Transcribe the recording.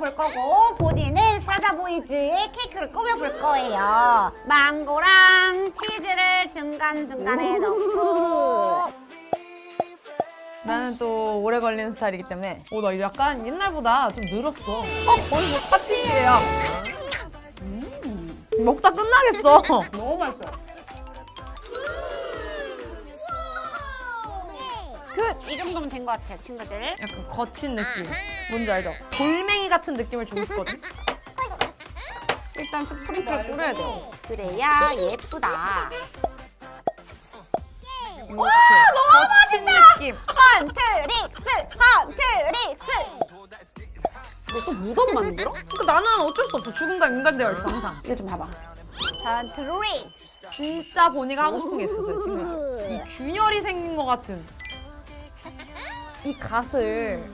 꾸며볼 거고 본인은 사자 보이즈의 케이크를 꾸며볼 거예요. 망고랑 치즈를 중간중간에 넣고 나는 또 오래 걸리는 스타일이기 때문에 어, 나 약간 옛날보다 좀 늘었어. 어, 거의 뭐 파티예요. 음, 먹다 끝나겠어. 너무 맛있어. 끝! 이 정도면 된 것 같아요, 친구들. 약간 거친 느낌. 뭔지 알죠? 돌멩이 같은 느낌을 주고 싶거든. 일단 스프링클 뿌려야 돼요. 그래야 예쁘다. 와, 너무 맛있다. 느낌. 헌트릭스! 헌트릭스! 너 또 무덤 만들어? 그러니까 나는 어쩔 수 없어. 죽음과 인간되어 있어 항상. 이거 좀 봐봐. 헌트릭스! 진짜 보니가 하고 싶은 게 있었어요 지금. 이 균열이 생긴 것 같은 이 갓을